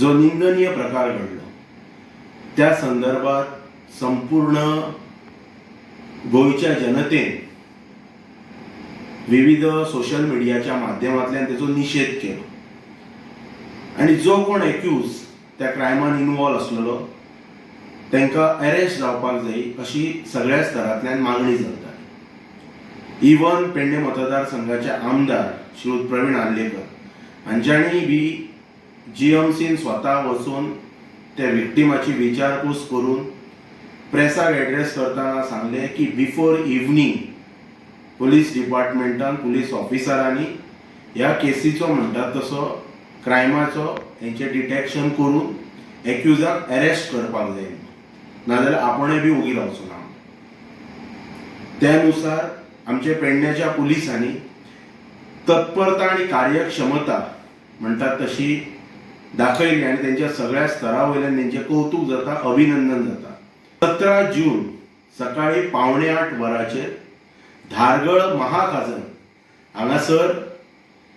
जो निंदनीय प्रकार घडलो त्या संदर्भात संपूर्ण गोंयच्या जनतेन विविध सोशल मिडियाच्या माध्यमांतल्यान तेचो निशेध केलो. आनी जो कोण एक्यूज त्या क्रायमान इनवॉल्व आसलेलो तांकां अरेस्ट जावपाक जाय अशी सगळ्या स्तरांतल्यान मागणी जाता इवन पेडणे मतदारसंघाचे आमदार श्री प्रवीण आर्लेकर हांच्यानी बी जीएमसीन स्वता वचून त्या विक्टिमाची विचारपूस करून प्रेसाक एड्रेस करताना सांगले की बिफोर इवनिंग पुलीस डिपार्टमेंटान पुलीस ऑफिसरांनी ह्या केसीचो म्हणटात तसो क्रायमाचो हेंचे डिटेक्शन करून एक्युजाक अरेस्ट करपाक जाय. नाजाल्यार आपणें बी उगी रावचो ना. त्यानुसार आमच्या पेडण्याच्या पुलिसांनी तत्परता आणि कार्यक्षमता म्हणटात तशी दाखयली आणि त्यांच्या सगळ्या स्तरा वयल्यान कौतुक जाता अभिनंदन जाता. सतरा जून सकाळी पावणे आठ वरांचेर धारगळ महाकाजन हांगासर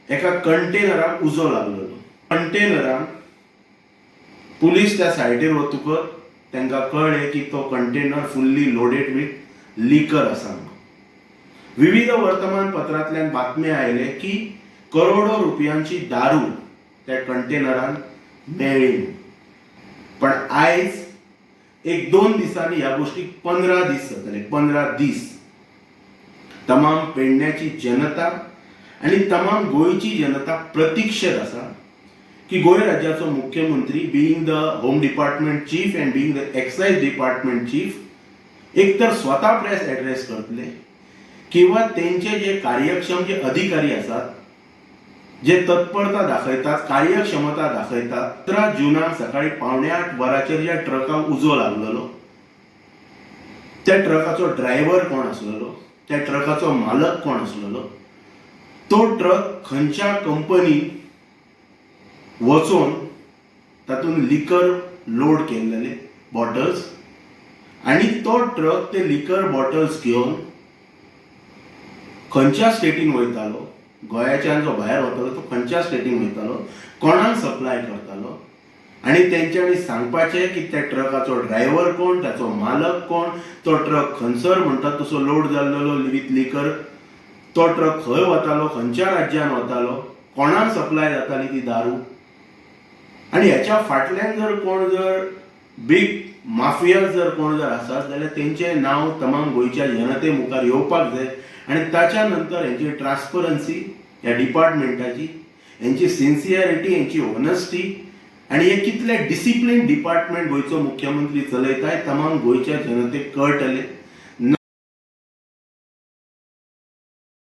एका कंटेनराक उजो लागलेलो कंटेनरान पुलीस त्या सायडीर वतकच तांकां कळ्ळें की तो container fully loaded with liquor आसा विविध वर्तमानपत्रांतल्यान बातमी आयले की करोडो रुपयांची दारू त्या कंटेनरान मेळ्ळी पण आयज एक दोन दिसांनी ह्या गोष्टीक पंदरा दीस जातले पंदरा दीस तमाम पेडण्याची जनता आणि तमाम गोंयची जनता प्रतीक्षेत आसा की गोंय राज्याचो मुख्यमंत्री being the home department chief and being the excise department chief एक तर स्वता प्रेस एड्रेस करतले किंवा तेंचे जे कार्यक्षम जे अधिकारी आसात जे तत्परता दाखयतात कार्यक्षमता दाखयतात तर जुनाक सकाळी पावणे आठ वरांचेर ज्या ट्रकाक उजो लागलेलो. त्या ट्रकाचो ड्रायव्हर कोण आसलेलो? त्या ट्रकाचो मालक कोण आसलेलो? तो ट्रक खंयच्या कंपनी वचून तातूंत लिकर लोड केल्लेले बॉटल्स आनी तो ट्रक ते लिकर बॉटल्स घेवन खंयच्या स्टेटीन वयतालो? गोंयाच्यान जो भायर वतालो तो खंयच्या स्टेटीन वयतालो कोणाक सप्लाय करतालो आनी तेंच्यांनी सांगपाचें की त्या ट्रकाचो ड्रायव्हर कोण ताचो मालक कोण तो ट्रक खंयसर म्हणटा तसो लोड जाल्लो विथ लिकर तो ट्रक खंय वतालो खंयच्या राज्यान वतालो कोणाक सप्लाय जाताली ती दारू? आनी हेच्या फाटल्यान जर कोण जर बीग माफिया जर कोण जर आसात जाल्यार तेंचें नांव तमाम गोंयच्या जनते मुखार येवपाक जाय. आनी ताच्या नंतर हेंची ट्रान्सपरन्सी ह्या डिपार्टमेंटाची हेंची सिन्सियरिटी हेंची ऑनेस्टी आनी हे कितले डिसिप्लीन डिपार्टमेंट गोंयचो मुख्यमंत्री चलयताय तमाम गोंयच्या जनतेक कळटले.